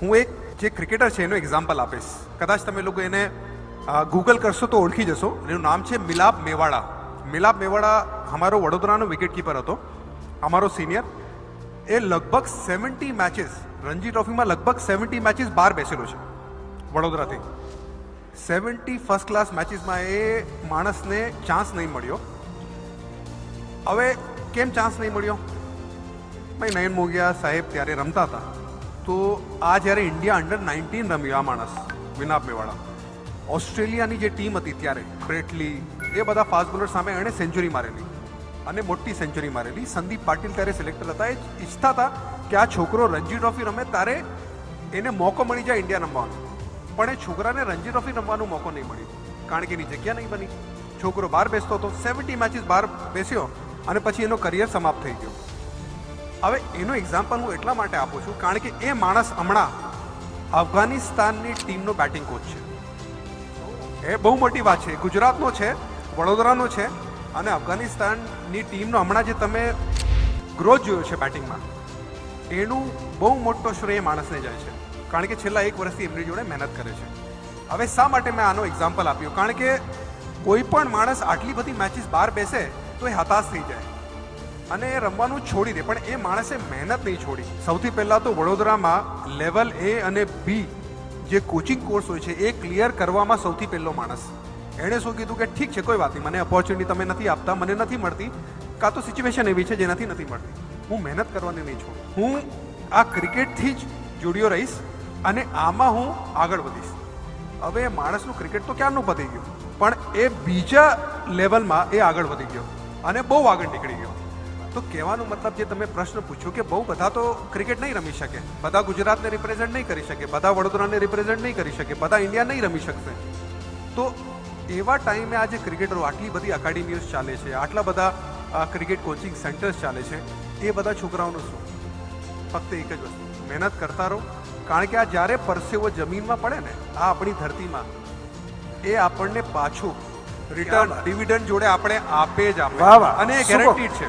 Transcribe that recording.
હું એક જે ક્રિકેટર છે, એનું એક્ઝામ્પલ આપીશ. કદાચ તમે લોકો એને ગૂગલ કરશો તો ઓળખી જશો. એનું નામ છે મિલાપ મેવાડા. મિલાપ મેવાડા અમારો વડોદરાનો વિકેટ કીપર હતો. અમારો સિનિયર એ લગભગ સેવન્ટી મેચીસ રણજી ટ્રોફીમાં લગભગ સેવન્ટી મેચીસ બહાર બેસેલો છે, વડોદરાથી. સેવન્ટી ફર્સ્ટ ક્લાસ મેચીસમાં એ માણસને ચાન્સ નહીં મળ્યો. હવે કેમ ચાન્સ નહીં મળ્યો? ભાઈ, નયન મોગિયા સાહેબ ત્યારે રમતા હતા. તો આ જ્યારે ઇન્ડિયા અંડર નાઇન્ટીન રમ્યો માણસ, વિનાપ મેવાડા. ઓસ્ટ્રેલિયાની જે ટીમ હતી ત્યારે, બ્રેટલી, એ બધા ફાસ્ટ બોલર સામે એણે સેન્ચુરી મારેલી. અને મોટી સેન્ચુરી મારેલી. સંદીપ પાટીલ ત્યારે સિલેક્ટર હતા એ ઈચ્છતા હતા કે આ છોકરો રણજી ટ્રોફી રમે ત્યારે એને મોકો મળી જાય ઇન્ડિયા રમવાનો. પણ એ છોકરાને રણજી ટ્રોફી રમવાનો મોકો નહીં મળ્યો. કારણ કે એની જગ્યા નહીં બની. છોકરો બહાર બેસતો હતો. સેવન્ટી મેચીસ બહાર બેસ્યો અને પછી એનો કરિયર સમાપ્ત થઈ ગયો. હવે એનો એક્ઝામ્પલ હું એટલા માટે આપું છું, કારણ કે એ માણસ હમણાં અફઘાનિસ્તાનની ટીમનો બેટિંગ કોચ છે. એ બહુ મોટી વાત છે. ગુજરાતનો છે, વડોદરાનો છે અને અફઘાનિસ્તાનની ટીમનો હમણાં જે તમે ગ્રોથ જોયો છે બેટિંગમાં એનું બહુ મોટો શ્રેય માણસને જાય છે. કારણ કે છેલ્લા એક વર્ષથી એમની જોડે મહેનત કરે છે. હવે શા માટે મેં આનો એક્ઝામ્પલ આપ્યો? કારણ કે કોઈ પણ માણસ આટલી બધી મેચીસ બહાર બેસે તો એ હતાશ થઈ જાય. અને એ રમવાનું છોડી દે, પણ એ માણસે મહેનત નહીં છોડી. સૌથી પહેલાં તો વડોદરામાં લેવલ એ અને બી જે કોચિંગ કોર્સ હોય છે, એ ક્લિયર કરવામાં સૌથી પહેલો માણસ. એણે શું કીધું કે ઠીક છે, કોઈ વાત નહીં, મને ઓપોર્ચ્યુનિટી તમે નથી આપતા, મને નથી મળતી, કાં તો સિચ્યુએશન એવી છે જેનાથી નથી મળતી. હું મહેનત કરવાની નહીં છું હું આ ક્રિકેટથી જ જોડ્યો રહીશ અને આમાં હું આગળ વધીશ. હવે માણસનું ક્રિકેટ તો ક્યારનું પતી ગયું? પણ એ બીજા લેવલમાં એ આગળ વધી ગયો અને બહુ આગળ નીકળી ગયો. તો કહેવાનો મતલબ જે તમે પ્રશ્ન પૂછ્યો કે બહુ બધા તો ક્રિકેટ નહીં રમી શકે. બધા ગુજરાતને રિપ્રેઝેન્ટ નહીં કરી શકે. બધા વડોદરાને રિપ્રેઝેન્ટ નહીં કરી શકે. બધા ઇન્ડિયા નહીં રમી શકશે. તો એવા ટાઈમે આજે ક્રિકેટરો આટલી બધી અકાડેમીઓ ચાલે છે આટલા બધા ક્રિકેટ કોચિંગ સેન્ટર્સ ચાલે છે એ બધા છોકરાઓનું શું? ફક્ત એક જ વસ્તુ. મહેનત કરતા રહો. કારણ કે આ જ્યારે પરસેવો જમીનમાં પડે ને આ આપણી ધરતીમાં એ આપણને પાછું રિટર્ન ડિવિડન્ડ જોડે આપણે આપે જ આપે. અને ગેરંટીડ છે.